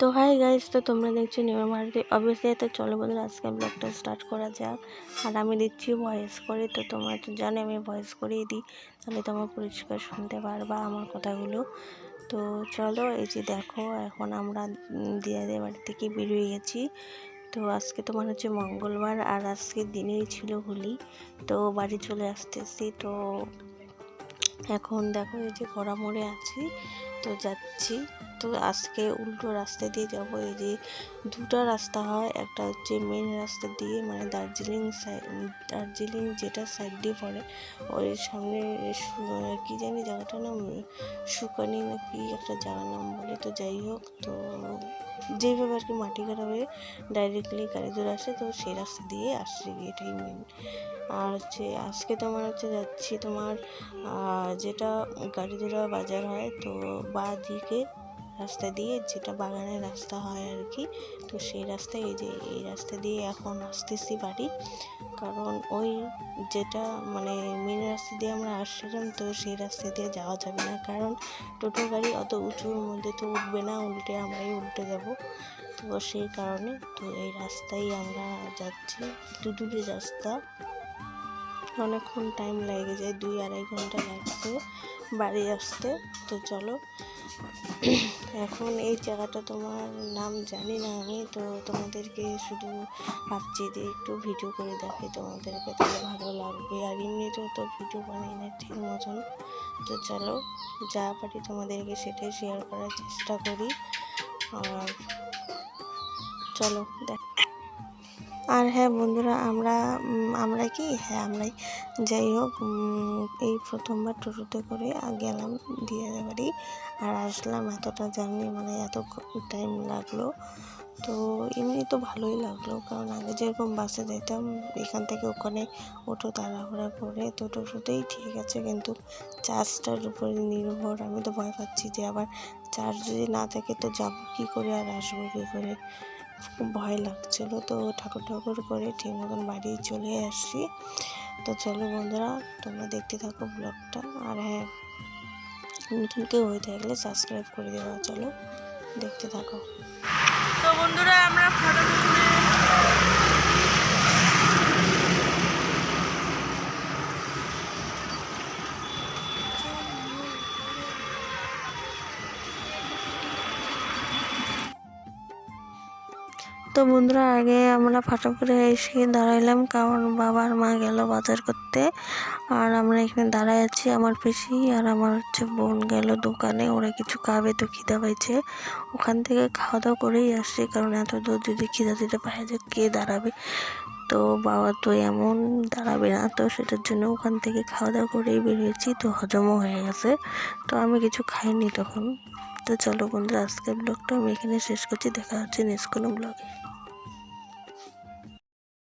তো hi guys তো তোমরা দেখছ নিয়ম মারুতি অবভিয়াসলি তো চলো বন্ধুরা, আজকে ব্লগটা স্টার্ট করা যাক। আর আমি দিচ্ছি ভয়েস করে, তো তোমরা তো জানো, আমি ভয়েস করেই দিই। তাহলে তোমরা পরিষ্কার শুনতে পারবা আমার কথাগুলো। তো চলো, এই যে দেখো, এখন আমরা দিয়াদের বাড়ি থেকে বেরিয়ে গেছি। তো আজকে তোমার হচ্ছে মঙ্গলবার, আর আজকে দিনেই ছিল হোলি। তো বাড়ি চলে আসতেছি, তো এখন দেখো, এই যে ঘোড়া মোড়ে আছি। তো যাচ্ছি। তো আজকে উল্টো রাস্তা দিয়ে যাব। এই যে দুটো রাস্তা হয়, একটা হচ্ছে মেন রাস্তা দিয়ে মানে দার্জিলিং সাইড দার্জিলিং যেটা সাইড দিয়ে পড়ে, ওই সামনে সু- কি জানি জায়গাটার নাম সুকানি না কি একটা জায়গার নাম বলে। তো যাই হোক, তো যেভাবে আর কি মাটিঘাটা হয়ে ডাইরেক্টলি গাড়ি ধরে আসে, তো সেই রাস্তা দিয়ে আসছে এটাই মেন আর হচ্ছে আজকে তোমার হচ্ছে যাচ্ছি তোমার যেটা গাড়িদুরা বাজার হয়, তো বা দিকে রাস্তা দিয়ে, যেটা বাগানের রাস্তা হয় আর কি। তো সেই রাস্তায় এই যে, এই রাস্তা দিয়ে এখন আসতেছি বাড়ি। কারণ ওই যেটা মানে মেন রাস্তা দিয়ে আমরা আসছিলাম, তো সেই রাস্তা দিয়ে যাওয়া যাবে না। কারণ টোটো গাড়ি অত উঁচুর মধ্যে তো উঠবে না, উল্টে আমরাই উল্টে যাব। তো সেই কারণে, তো এই রাস্তায় আমরা যাচ্ছি। দুদুলি রাস্তা। অনেকক্ষণ টাইম লেগে যায়, দুই আড়াই ঘণ্টা লাগছে। বাড়ি আসতে তো চলো। এখন এই জায়গাটা তোমার নাম জানি না আমি, তো তোমাদেরকে শুধু ভাবছি যে একটু ভিডিও করে দেখাই তোমাদেরকে, তাহলে ভালো লাগবে। আর এমনিতেও তো ভিডিও বানাই না ঠিক মতন। তো চলো, যা পারি তোমাদেরকে সেটাই শেয়ার করার চেষ্টা করি। আর চলো, দেখ আর হ্যাঁ বন্ধুরা, আমরা আমরা কি? হ্যাঁ আমরাই। যাই হোক এই প্রথমবার টোটোতে করে গেলাম দিয়ে বাড়ি আর আসলাম এতটা জার্নি মানে এত টাইম লাগল। তো এমনি তো ভালোই লাগল, কারণ আগে যেরকম বাসে যেতাম এখান থেকে ওখানে ওঠো তাড়াহুড়া করে তো টোটোতেই ঠিক আছে, কিন্তু চার্জটার উপরে নির্ভর। আমি তো ভয় পাচ্ছি যে আবার চার্জ যদি না থাকে তো যাব কী করে আর আসব কী করে? ভয় লাগছিল তো ঠাকুর ঠাকুর করে ঠিক মতন বাড়ি চলে আসছি তো চলো বন্ধুরা, তোমরা দেখতে থাকো ব্লগটা আর হ্যাঁ নতুন কেউ হয়ে থাকলে সাবস্ক্রাইব করে দেওয়া চলো দেখতে থাকো। তো বন্ধুরা, আমরা ফটো তো বন্ধুরা, আগে আমরা ফাটাপুরে এসে দাঁড়াইলাম, কারণ বাবার মা গেল বাজার করতে। আর আমরা এখানে দাঁড়ায় আছি আমার পিসি আর আমার হচ্ছে বোন গেল দোকানে, ওরা কিছু খাবে তো খিদা পাইছে। ওখান থেকে খাওয়া দাওয়া করেই আসছি, কারণ এত দূর যদি খিদা দিতে পারে যে কে দাঁড়াবে? তো বাবা তো এমন দাঁড়াবে না, তো সেটার জন্য ওখান থেকে খাওয়া দাওয়া করেই বেরিয়েছি, তো হজমও হয়ে গেছে। তো আমি কিছু খাইনি তখন। তো চলো বন্ধুরা, আজকের ব্লগটা আমি এখানে শেষ করছি, দেখা হচ্ছে নেক্সট কোনো ব্লগে